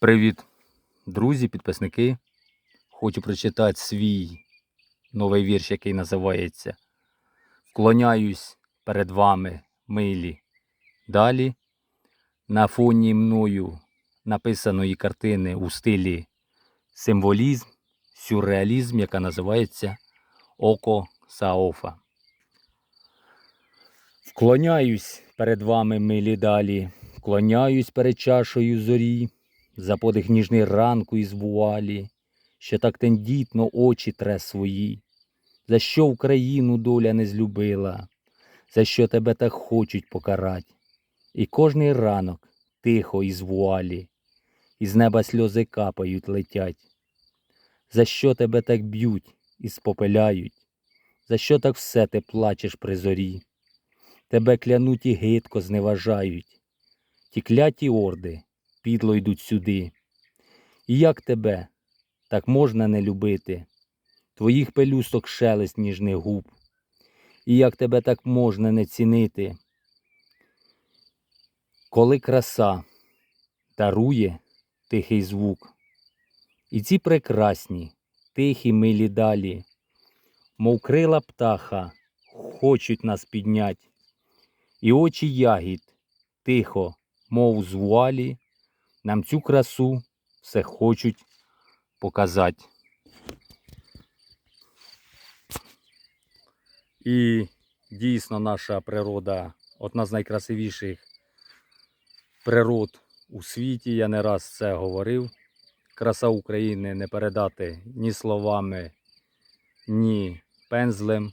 Привіт, друзі, підписники. Хочу прочитати свій новий вірш, який називається Вклоняюсь перед вами, милі. Далі на фоні мною написаної картини у стилі символізм, сюрреалізм, яка називається Око Саофа. Вклоняюсь перед вами, милі далі, вклоняюсь перед чашою зорі, за подих ніжний ранку із вуалі, що так тендітно очі тре свої, за що Україну доля не злюбила, за що тебе так хочуть покарать. І кожний ранок тихо із вуалі, із неба сльози капають, летять. За що тебе так б'ють і спопеляють, за що так все ти плачеш при зорі? Тебе клянуть і гидко зневажають, ті кляті орди підло йдуть сюди. І як тебе? Так можна не любити, твоїх пелюсток шелест ніжних губ, і як тебе так можна не цінити, коли краса дарує тихий звук, і ці прекрасні, тихі милі далі, мов крила птаха, хочуть нас піднять, і очі ягід тихо, мов з вуалі, нам цю красу все хочуть показати. І дійсно наша природа одна з найкрасивіших природ у світі. Я не раз це говорив. Краса України не передати ні словами, ні пензлем.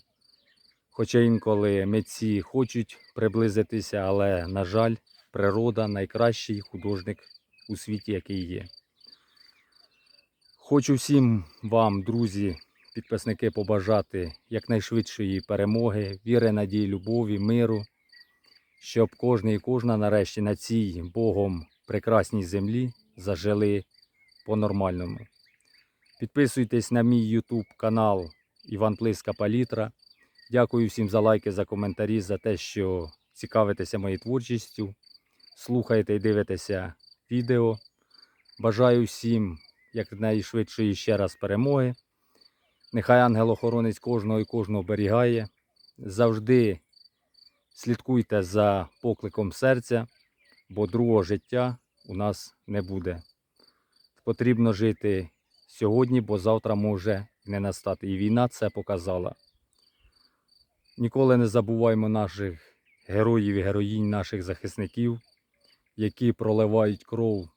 Хоча інколи митці хочуть приблизитися, але, на жаль, природа найкращий художник у світі, який є. Хочу всім вам, друзі, підписники, побажати якнайшвидшої перемоги, віри, надії, любові, миру, щоб кожен і кожна нарешті на цій Богом прекрасній землі зажили по-нормальному. Підписуйтесь на мій YouTube канал Іван Плиска Палітра. Дякую всім за лайки, за коментарі, за те, що цікавитеся моєю творчістю, слухаєте і дивитеся відео. Бажаю всім якнайшвидшої ще раз перемоги. Нехай ангел-охоронець кожного і кожного оберігає. Завжди слідкуйте за покликом серця, бо другого життя у нас не буде. Потрібно жити сьогодні, бо завтра може не настати. І війна це показала. Ніколи не забуваймо наших героїв і героїнь, наших захисників, які проливають кров,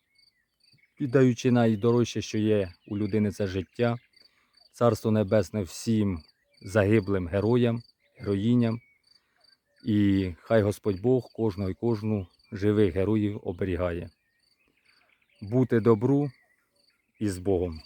віддаючи найдорожче, що є у людини це життя. Царство Небесне всім загиблим героям, героїням. І хай Господь Бог кожного і кожну живих героїв оберігає. Бути добру і з Богом.